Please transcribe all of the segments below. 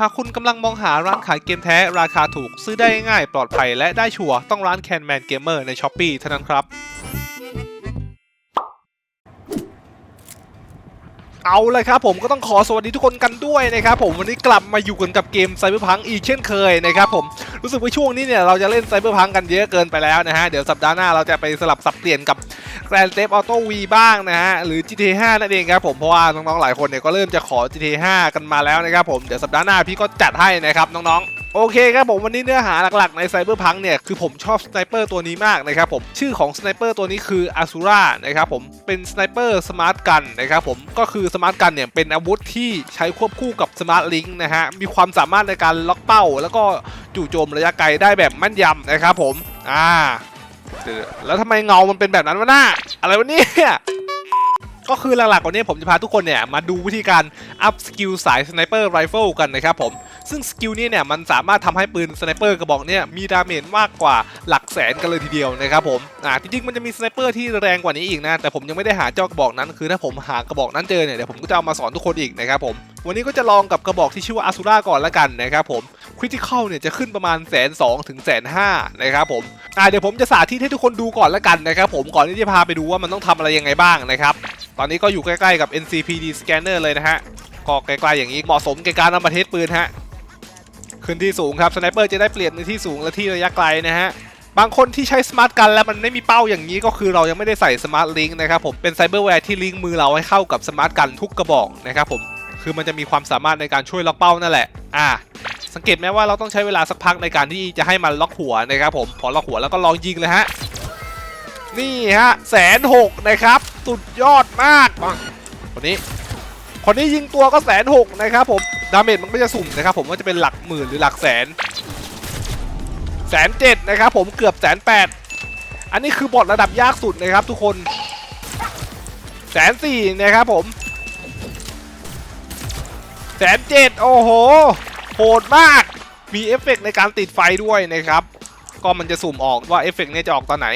หากคุณกำลังมองหาร้านขายเกมแท้ราคาถูก ซื้อได้ง่ายปลอดภัยและได้ชัวร์ต้องร้านแคนแมนเกมเมอร์ในช้อปปีเท่านั้นครับ เอาเลยครับผมก็ต้องขอสวัสดีทุกคนกันด้วยนะครับผมวันนี้กลับมาอยู่กันกับเกมไซเบอร์พังอีกเช่นเคยนะครับผมรู้สึกว่าช่วงนี้เนี่ยเราจะเล่นไซเบอร์พังกันเยอะเกินไปแล้วนะฮะเดี๋ยวสัปดาห์หน้าเราจะไปสลับสับเปลี่ยนกับแกรนเทฟออโต้วีบ้างนะฮะหรือ GTA 5นั่นเองครับผมเพราะว่าน้องๆหลายคนเนี่ยก็เริ่มจะขอ GTA 5 กันมาแล้วนะครับผมเดี๋ยวสัปดาห์หน้าพี่ก็จัดให้นะครับน้องๆ โอเคครับผมวันนี้เนื้อหาหลักๆในไซเบอร์พังเนี่ยคือผมชอบสไนเปอร์ตัวนี้มากนะครับผมชื่อของสไนเปอร์ตัวนี้คืออาซูรานะครับผมเป็นสไนเปอร์สมาร์ทกันนะครับผมก็คือสมาร์ทกันเนี่ยเป็นอาวุธที่ใช้ควบคู่กับสมาร์ทลิงนะฮะมีความสามารถในการล็อกเป้า แล้วก็จู่โจมระยะไกลได้แบบแม่นยำนะครับผมอ่าแล้วทำไมเงามันเป็นแบบนั้นวะหน้าอะไรวะเนี่ย ก็คือหลักๆวันนี้ผมจะพาทุกคนเนี่ยมาดูวิธีการอัพสกิลสายสไนเปอร์ไรเฟิลกันนะครับผมซึ่งสกิลนี้เนี่ยมันสามารถทำให้ปืนสไนเปอร์กระบอกเนี่ยมีดาเมจมากกว่าหลักแสนกันเลยทีเดียวนะครับผมอ่าจริงๆมันจะมีสไนเปอร์ที่แรงกว่านี้อีกนะแต่ผมยังไม่ได้หาเจ้ากระบอกนั้น คือถ้าผมหากระบอกนั้นเจอเนี่ยเดี๋ยวผมก็จะเอามาสอนทุกคนอีกนะครับผมวันนี้ก็จะลองกับกระบอกที่ชื่อว่าอาซูราก่อนละกันนะครับผมคริติคอลเนี่ยจะขึ้นประมาณแสนสองถึงแสนห้านะครับผมอ่าเดี๋ยวผมจะสาธิตให้ทุกคนดูก่อนละกันนะครับผมก่อนที่จะพาไปดูว่ามันต้องทำอะไรยังไงบ้างนะครับ ตอนนี้ก็อยู่ใกล้ๆกับ NCPD scanner เลยนะฮะก็ใกล้ๆอย่างนี้เหมาะสมแก่การนำมาเทสปืนฮะขึ้นที่สูงครับสไนเปอร์จะได้เปลี่ยนในที่สูงและที่ระยะไกลนะฮะบางคนที่ใช้สมาร์ทกันแล้วมันไม่มีเป้าอย่างนี้ก็คือเรายังไม่ได้ใส่สมาร์ทลิงก์นะครับผมเป็นไซเบอร์แวร์ที่ลิงก์มือเราให้เข้ากับสมาร์ทกันทุกกระบอกนะครับผมคือมันจะมีความสามารถในการช่วยล็อกเป้านั่นแหละอ่าสังเกตไหมว่าเราต้องใช้เวลาสักพักในการที่จะให้มันล็อกหัวนะครับผมพอล็อกหัวแล้วก็ลองยิงเลยฮะนี่ฮะแสนหกนะครับ สุดยอดมากคนนี้ คนนี้ยิงตัวก็แสนหกนะครับผม ดาเมจมันก็จะสุ่มนะครับผมว่าจะเป็นหลักหมื่นหรือหลักแสน แสนเจ็ดนะครับผมเกือบแสนแปด อันนี้คือบทระดับยากสุดนะครับทุกคน แสนสี่นะครับผมแสนเจ็ดโอ้โห โหดมาก มีเอฟเฟกต์ในการติดไฟด้วยนะครับ ก็มันจะสุ่มออกว่าเอฟเฟกต์เนี่ยจะออกตอนไหน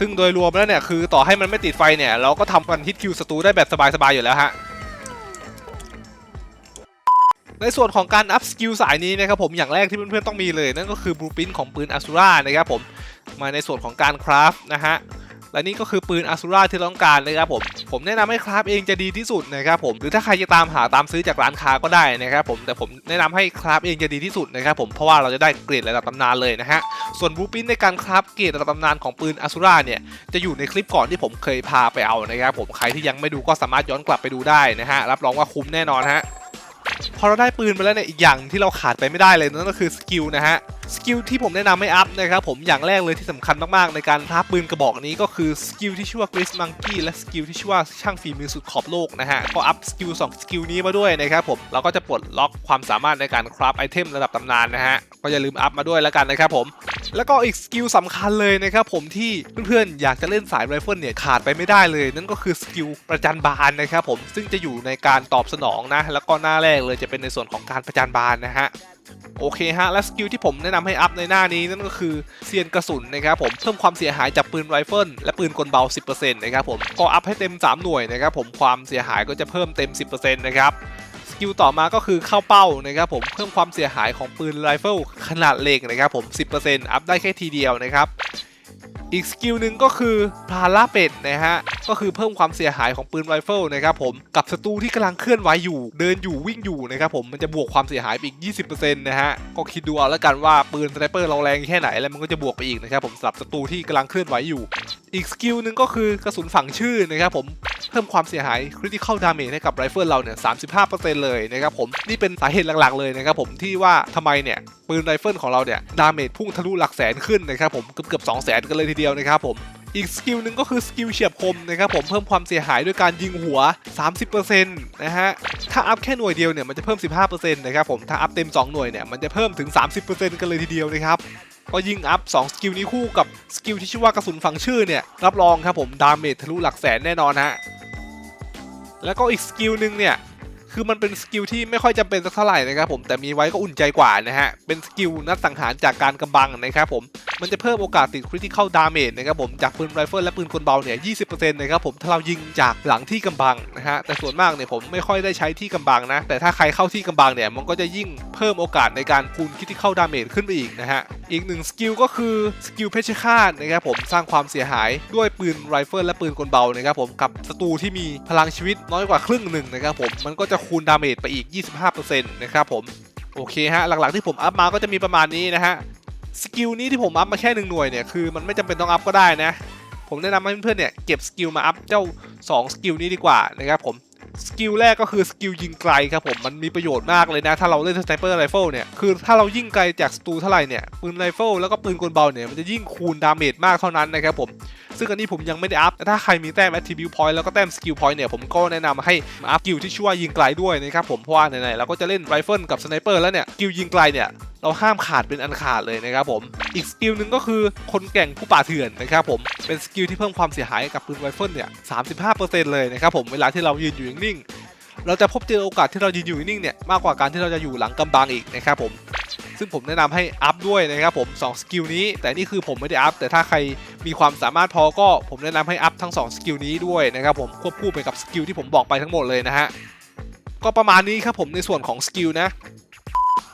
ซึ่งโดยรวมแล้วเนี่ยคือต่อให้มันไม่ติดไฟเนี่ยเราก็ทำกันฮิตคิวศัตรูได้แบบสบายๆอยู่แล้วฮะในส่วนของการอัพสกิลสายนี้นะครับผมอย่างแรกที่เพื่อนๆต้องมีเลย นั่นก็คือบลูพิ n ของปืนอ s ซูรานะครับผมมาในส่วนของการคราฟนะฮะ และนี่ก็คือปืนอ s ซูราที่ต้องการนะครับผม ผมแนะนำให้คราฟเองจะดีที่สุดนะครับผม หรือถ้าใครจะตามหาตามซื้อจากร้านค้าก็ได้นะครับผม แต่ผมแนะนำให้คราฟเองจะดีที่สุดนะครับผม เพราะว่าเราจะได้เกรดระดับตำนานเลยนะฮะ ส่วนบลูพิ n ในการคราฟเกรดระดับตำนานของปืนอ s ซูราเนี่ย จะอยู่ในคลิปก่อนที่ผมเคยพาไปเอานะครับผม ใครที่ยังไม่ดูก็สามารถย้อนกลับไปดูได้นะฮะ รับรองว่าคุ้มแน่นอนฮะ พอเราได้ปืนไปแล้วเนี่ยอีกอย่างที่เราขาดไปไม่ได้เลยนั่นก็คือสกิลนะฮะสกิลที่ผมแนะนำให้อัพนะครับผมอย่างแรกเลยที่สำคัญมากๆ ในการท้าปืนกระบอกนี้ก็คือสกิลที่ชื่อว่ากริสมังกี้และสกิลที่ชื่อว่าช่างฝีมือสุดขอบโลกนะฮะก็อัพสกิลสองสกิลนี้มาด้วยนะครับผมเราก็จะปลดล็อกความสามารถในการคราฟไอเทมระดับตำนานนะฮะก็อย่าลืมอัพมาด้วยแล้วกันนะครับผม แล้วก็อีกสกิลสำคัญเลยนะครับผมที่เพื่อนๆอยากจะเล่นสายไรเฟิลเนี่ยขาดไปไม่ได้เลย นั่นก็คือสกิลประจันบานนะครับผมซึ่งจะอยู่ในการตอบสนองนะ แล้วก็หน้าแรกเลยจะเป็นในส่วนของการประจันบานนะฮะโอเคฮะ และสกิลที่ผมแนะนำให้อัพในหน้านี้นั่นก็คือเซียนกระสุนนะครับผมเพิ่มความเสียหายจากปืนไรเฟิลและปืนกลเบา 10%นะครับผมก็อัพให้เต็ม 3 หน่วยนะครับผมความเสียหายก็จะเพิ่มเต็ม 10%นะครับ กิลต่อมาก็คือเข้าเป้านะครับผมเพิ่มความเสียหายของปืนไรเฟิลขนาดเล็กนะครับผม 10%อัพได้แค่ทีเดียวนะครับอีกสกิลหนึ่งก็คือพาล่าเป็ดนะฮะ ก็คือเพิ่มความเสียหายของปืนไรเฟิลนะครับผม กับศัตรูที่กำลังเคลื่อนไหวอยู่ เดินอยู่วิ่งอยู่นะครับผมมันจะบวกความเสียหายไปอีก 20%นะฮะ ก็คิดดูเอาแล้วกันว่าปืนสไนเปอร์เราแรงแค่ไหนแล้วมันก็จะบวกไปอีกนะครับผมสำหรับศัตรูที่กำลังเคลื่อนไหวอยู่ อีกสกิลหนึ่งก็คือกระสุนฝังชื่อนะครับผมเพิ่มความเสียหาย critical damage ให้กับไรเฟิลเราเนี่ย 35%เลยนะครับผม นี่เป็นสาเหตุหลักๆเลยนะครับผมที่ว่าทำไมเนี่ย ปืนไรเฟิลของเราเนี่ย ดาเมจพุ่งทะลุหลักแสนขึ้นนะครับผมเกือบเกือบ2แสนกันเลยทีเดียวนะครับผมอีกสกิลหนึ่งก็คือสกิลเฉียบคมนะครับผมเพิ่มความเสียหายด้วยการยิงหัว 30%นะฮะ ถ้าอัพแค่หน่วยเดียวเนี่ยมันจะเพิ่ม 15%นะครับผมถ้าอัพเต็ม 2 หน่วยเนี่ยมันจะเพิ่มถึง 30%กันเลยทีเดียวนะครับ ก็ยิงอัพ 2 สกิลนี้คู่กับสกิลที่ชื่อว่ากระสุนฝังชื่อเนี่ย รับรองครับผม ดาเมจทะลุหลักแสนแน่นอนฮะแล้วก็อีกสกิลหนึ่งเนี่ย คือมันเป็นสกิลที่ไม่ค่อยจำเป็นสักเท่าไหร่นะครับผมแต่มีไว้ก็อุ่นใจกว่านะฮะ เป็นสกิลนัดสังหารจากการกำบังนะครับผมมันจะเพิ่มโอกาสติดคริติคอลดาเมจนะครับผมจากปืนไรเฟิลและปืนกลเบาเนี่ย 20%นะครับผมถ้าเรายิงจากหลังที่กำบังนะฮะแต่ส่วนมากเนี่ยผมไม่ค่อยได้ใช้ที่กำบังนะ แต่ถ้าใครเข้าที่กำบังเนี่ยมันก็จะยิ่งเพิ่มโอกาสในการคูณคริติคอลดาเมจขึ้นไปอีกนะฮะอีกหนึ่งสกิลก็คือสกิลเพชฌฆาตนะครับผมสร้างความเสียหายด้วยปืนไรเฟิลและปืนกลเบานะครับผมกับศัตรูที่มีพลังชีวิตน้อยกว่าครึ่งหนึ่งนะครับผมมันก็จะคูณดาเมจไปอีก 25%นะครับผม โอเคฮะ หลักๆที่ผมอัพมาก็จะมีประมาณนี้นะฮะ สกิลนี้ที่ผมอัพมาแค่หนึ่งหน่วยเนี่ย คือมันไม่จำเป็นต้องอัพก็ได้นะ ผมแนะนำให้เพื่อนๆเนี่ยเก็บสกิลมาอัพเจ้า 2 สกิลนี้ดีกว่านะครับผม สกิลแรกก็คือสกิลยิงไกลครับผมมันมีประโยชน์มากเลยนะ ถ้าเราเล่นสไนเปอร์ไรเฟิลเนี่ยคือถ้าเรายิงไกลจากศัตรูเท่าไหร่เนี่ยปืนไรเฟิลแล้วก็ปืนกลเบาเนี่ยมันจะยิ่งคูณดาเมจมากเท่านั้นนะครับผมซึ่งอันนี้ผมยังไม่ได้อัพแต่ถ้าใครมีแต้ม attribute point แล้วก็แต้ม skill point เนี่ยผมก็แนะนำให้อัพสกิลที่ชื่อว่ายิงไกลด้วยนะครับผมเพราะว่าไหนๆเราก็จะเล่นไรเฟิลกับสไนเปอร์แล้วเนี่ยสกิลยิงไกลเนี่ย เราห้ามขาดเป็นอันขาดเลยนะครับผม อีกสกิลหนึ่งก็คือคนแก่งผู้ป่าเถื่อนนะครับผม เป็นสกิลที่เพิ่มความเสียหายกับปืนไรเฟิลเนี่ย 35%เลยนะครับผมเวลาที่เรายืนอยู่นิ่งๆ เราจะพบเจอโอกาสที่เรายืนอยู่นิ่งๆเนี่ยมากกว่าการที่เราจะอยู่หลังกำบังอีกนะครับผม ซึ่งผมแนะนำให้อัพด้วยนะครับผม2สกิลนี้ แต่นี่คือผมไม่ได้อัพแต่ถ้าใครมีความสามารถพอก็ผมแนะนำให้อัพทั้ง2สกิลนี้ด้วยนะครับผมควบคู่ไปกับสกิลที่ผมบอกไปทั้งหมดเลยนะฮะก็ประมาณนี้ครับผมในส่วนของสกิลนะ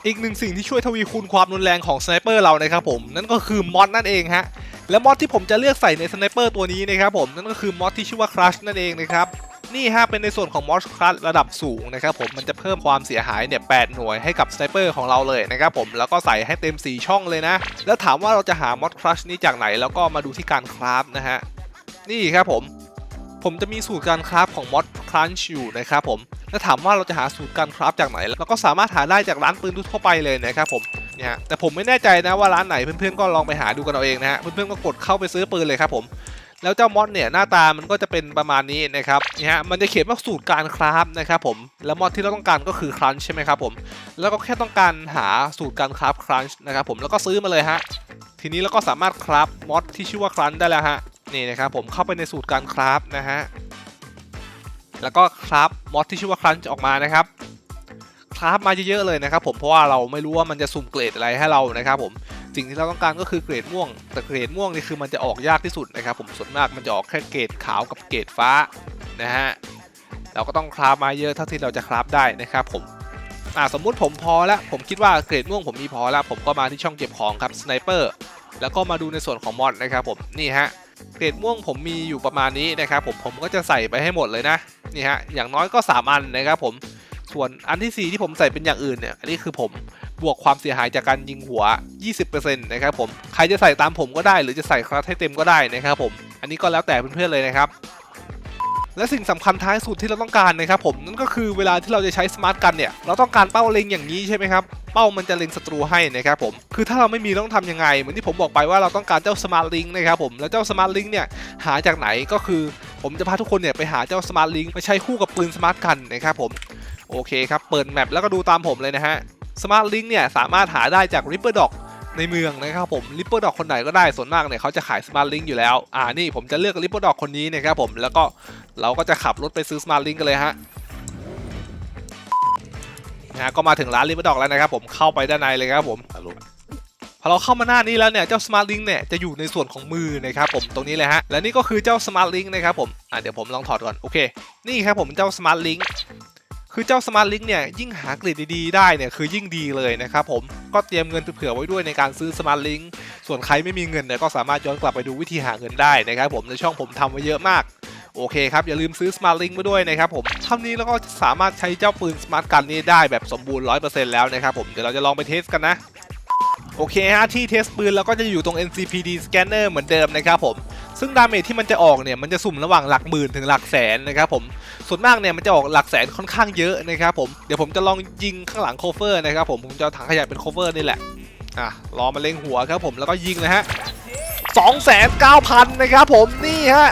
อีกหนึ่งสิ่งที่ช่วยทวีคูณความรุนแรงของสไนเปอร์เรานะครับผมนั่นก็คือมอดนั่นเองฮะและมอดที่ผมจะเลือกใส่ในสไนเปอร์ตัวนี้นะครับผมนั่นก็คือมอดที่ชื่อว่าครัชนั่นเองนะครับนี่ฮะเป็นในส่วนของมอดครัชระดับสูงนะครับผมมันจะเพิ่มความเสียหายเนี่ยแหน่วยให้กับสไนเปอร์ของเราเลยนะครับผมแล้วก็ใส่ให้เต็ม 4 ช่องเลยนะ แล้วถามว่าเราจะหามอดครัชนี้จากไหน แล้วก็มาดูที่การคราฟนะฮะนี่ครับผม ผมจะมีสูตรการคราฟของมอดครันช์อยู่นะครับผมแล้วถามว่าเราจะหาสูตรการคราฟจากไหนเราก็สามารถหาได้จากร้านปืนทั่วไปเลยนะครับผมเนี่ยแต่ผมไม่แน่ใจนะว่าร้านไหนเพื่อนๆก็ลองไปหาดูกันเอาเองนะฮะเพื่อนๆก็กดเข้าไปซื้อปืนเลยครับผมแล้วเจ้ามอดเนี่ยหน้าตามันก็จะเป็นประมาณนี้นะครับเนี่ยฮะมันจะเขียนว่าสูตรการคราฟนะครับผมแล้วมอดที่เราต้องการก็คือครันช์ใช่ไหมครับผมแล้วก็แค่ต้องการหาสูตรการคราฟครันช์นะครับผมแล้วก็ซื้อมาเลยฮะทีนี้เราก็สามารถคราฟมอดที่ชื่อว่าครันได้แล้วฮะ นี่นะครับผมเข้าไปในสูตรการคราฟนะฮะแล้วก็คราฟมอดที่ชื่อว่าครันช์ออกมานะครับคราฟมาเยอะๆเลยนะครับผมเพราะว่าเราไม่รู้ว่ามันจะสุ่มเกรดอะไรให้เรานะครับผมสิ่งที่เราต้องการก็คือเกรดม่วง แต่เกรดม่วงนี่คือมันจะออกยากที่สุดนะครับผมส่วนมากมันจะออกแค่เกรดขาวกับเกรดฟ้านะฮะเราก็ต้องคราฟมาเยอะเท่าที่เราจะคราฟได้นะครับผมอ่าสมมุติผมพอแล้วผมคิดว่าเกรดม่วงผมมีพอแล้วผมก็มาที่ช่องเก็บของครับสไนเปอร์แล้วก็มาดูในส่วนของมอดนะครับผมนี่ฮะ เกรดม่วงผมมีอยู่ประมาณนี้นะครับผมผมก็จะใส่ไปให้หมดเลยนะนี่ฮะอย่างน้อยก็3อันนะครับผมส่วนอันที่ 4 ที่ผมใส่เป็นอย่างอื่นเนี่ยอันนี้คือผมบวกความเสียหายจากการยิงหัว 20%นะครับผมใครจะใส่ตามผมก็ได้ หรือจะใส่คลาสให้เต็มก็ได้นะครับผมอันนี้ก็แล้วแต่เพื่อนๆเลยนะครับ และสิ่งสำคัญท้ายสุดที่เราต้องการนะครับผมนั่นก็คือเวลาที่เราจะใช้สมาร์ทกันเนี่ยเราต้องการเป้าเล็งอย่างนี้ใช่ไหมครับเป้ามันจะเล็งศัตรูให้นะครับผมคือถ้าเราไม่มีต้องทำยังไง เหมือนที่ผมบอกไปว่าเราต้องการเจ้าสมาร์ทลิงนะครับผมแล้วเจ้าสมาร์ทลิงเนี่ยหาจากไหนก็คือ ผมจะพาทุกคนเนี่ยไปหาเจ้าสมาร์ทลิงไปใช้คู่กับปืนสมาร์ทกันนะครับผมโอเคครับเปิดแมปแล้วก็ดูตามผมเลยนะฮะสมาร์ทลิงเนี่ยสามารถหาได้จากริปเปอร์ดอก ในเมืองนะครับผมริปเปอร์ดอกคนไหนก็ได้ส่วนมากเนี่ยเขาจะขายสมาร์ทลิงอยู่แล้ว อ่านี่ผมจะเลือกริปเปอร์ดอกคนนี้นะครับผมแล้วก็เราก็จะขับรถไปซื้อสมาร์ทลิงกันเลยฮะนะฮะก็มาถึงร้านลิปดอกแล้วนะครับผมเข้าไปด้านในเลยครับผมพอเราเข้ามาหน้านี้แล้วเนี่ยเจ้าสมาร์ทลิงเนี่ยจะอยู่ในส่วนของมือนะครับผมตรงนี้เลยฮะและนี่ก็คือเจ้าสมาร์ทลิงนะครับผมอะเดี๋ยวผมลองถอดก่อนโอเค นี่ครับผมเจ้าสมาร์ทลิง คือเจ้าสมาร์ทลิงเนี่ยยิ่งหากรดดีๆได้เนี่ยคือยิ่งดีเลยนะครับผมก็เตรียมเงินเผื่อไว้ด้วยในการซื้อสมาร์ทลิงส่วนใครไม่มีเงินเนี่ยก็สามารถย้อนกลับไปดูวิธีหาเงินได้นะครับผมในช่องผมทำไว้เยอะมากโอเคครับ อย่าลืมซื้อ Smart Link มาด้วยนะครับผมท่านี้แล้วก็สามารถใช้เจ้าปืน Smart Gun นี้ได้แบบสมบูรณ์ 100%แล้วนะครับผม เดี๋ยวเราจะลองไปเทสกันนะ โอเคฮะที่เทสปืนเราก็จะอยู่ตรง NCPD Scanner เหมือนเดิมนะครับผม ซึ่งดาเมจที่มันจะออกเนี่ยมันจะสุ่มระหว่างหลักหมื่นถึงหลักแสนนะครับผมส่วนมากเนี่ยมันจะออกหลักแสนค่อนข้างเยอะนะครับผมเดี๋ยวผมจะลองยิงข้างหลังโคเฟอร์นะครับผมผมจะถังขยะเป็นโคเฟอร์นี่แหละอะรอมาเล็งหัวครับผมแล้วก็ยิงนะฮะ2,900,000นนะครับผมนี่ฮะ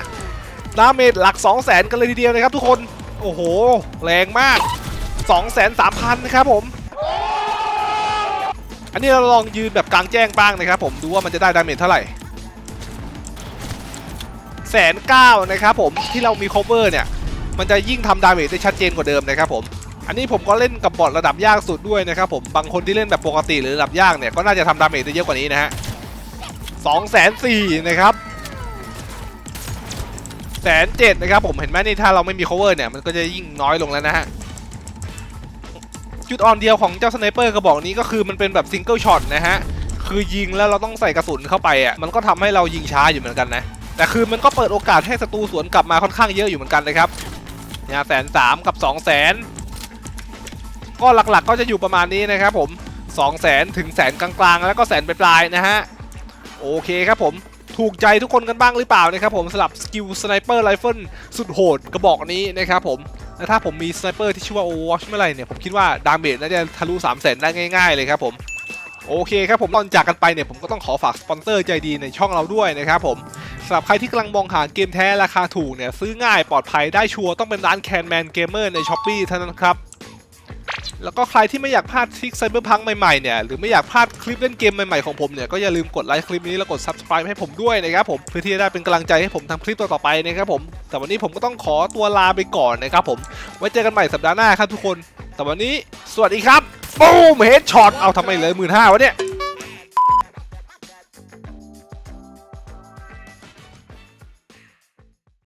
ดาเมจหลัก2 0 0 0 0 0กันเลยทีเดียวนะครับทุกคนโอ้โหแรงมาก2 3 0 0 0นะครับผมอันนี้เราลองยืนแบบกลางแจ้งบ้างนะครับผมดูว่ามันจะได้ดาเมจเท่าไหร่ แสนเก้านะครับผมที่เรามี cover เนี่ยมันจะยิ่งทำดาเมจได้ชัดเจนกว่าเดิมนะครับผมอันนี้ผมก็เล่นกับบอทระดับยากสุดด้วยนะครับผมบางคนที่เล่นแบบปกติหรือระดับยากเนี่ยก็น่าจะทำดาเมจได้เยอะกว่านี้นะฮะสองแสนสี่นะครับแสนเจ็ดนะครับผมเห็นไหมนี่ถ้าเราไม่มี cover เนี่ยมันก็จะยิ่งน้อยลงแล้วนะฮะจุดอ่อนเดียวของเจ้าสไนเปอร์กระบอกนี้ก็คือมันเป็นแบบซิงเกิลช็อตนะฮะคือยิงแล้วเราต้องใส่กระสุนเข้าไปอะมันก็ทำให้เรายิงช้าอยู่เหมือนกันนะ แต่คือมันก็เปิดโอกาสให้ศัตรูสวนกลับมาค่อนข้างเยอะอยู่เหมือนกันนะครับเนี่ยแสนสามกับสองแสนก็หลักๆก็จะอยู่ประมาณนี้นะครับผม2 0 0แสนถึงแสนกลางๆ แล้วก็แสนปลายๆนะฮะโอเคครับผมถูกใจทุกคนกันบ้างหรือเปล่านะครับผมสำหรับสกิลสไนเปอร์ไรเฟิลสุดโหดกระบอกนี้นะครับผมและถ้าผมมีสไนเปอร์ที่ชื่อว่า Overwatch เมื่อไรเนี่ยผมคิดว่าดาเมจน่าจะทะลุ3 0 0แสนได้ง่ายๆเลยครับผมโอเคครับผมตอนจากกันไปเนี่ยผมก็ต้องขอฝากสปอนเซอร์ใจดีในช่องเราด้วยนะครับผม สำหรับใครที่กำลังมองหาเกมแท้ราคาถูกเนี่ยซื้อง่ายปลอดภัยได้ชัวร์ต้องเป็นร้านแคนแมนเกมเมอร์ใน s h อ p e e เท่านั้นครับแล้วก็ใครที่ไม่อยากพลาดทริคไซเบอร์พังใหม่ๆเนี่ยหรือไม่อยากพลาดคลิปเล่นเกมใหม่ๆของผมเนี่ยก็อย่าลืมกดไลค์คลิปนี้แล้วกด subscribe ให้ผมด้วยนะครับผมเพื่อที่จะได้เป็นกำลังใจให้ผมทำคลิปต่อๆไปนะครับผมแต่วันนี้ผมก็ต้องขอตัวลาไปก่อนนะครับผมไว้เจอกันใหม่สัปดาห์หน้าครับทุกคน แต่วันนี้สวัสดีครับปูมเฮดช็อตเอาทำไมเลยหมื่นห้าวะเนี่ย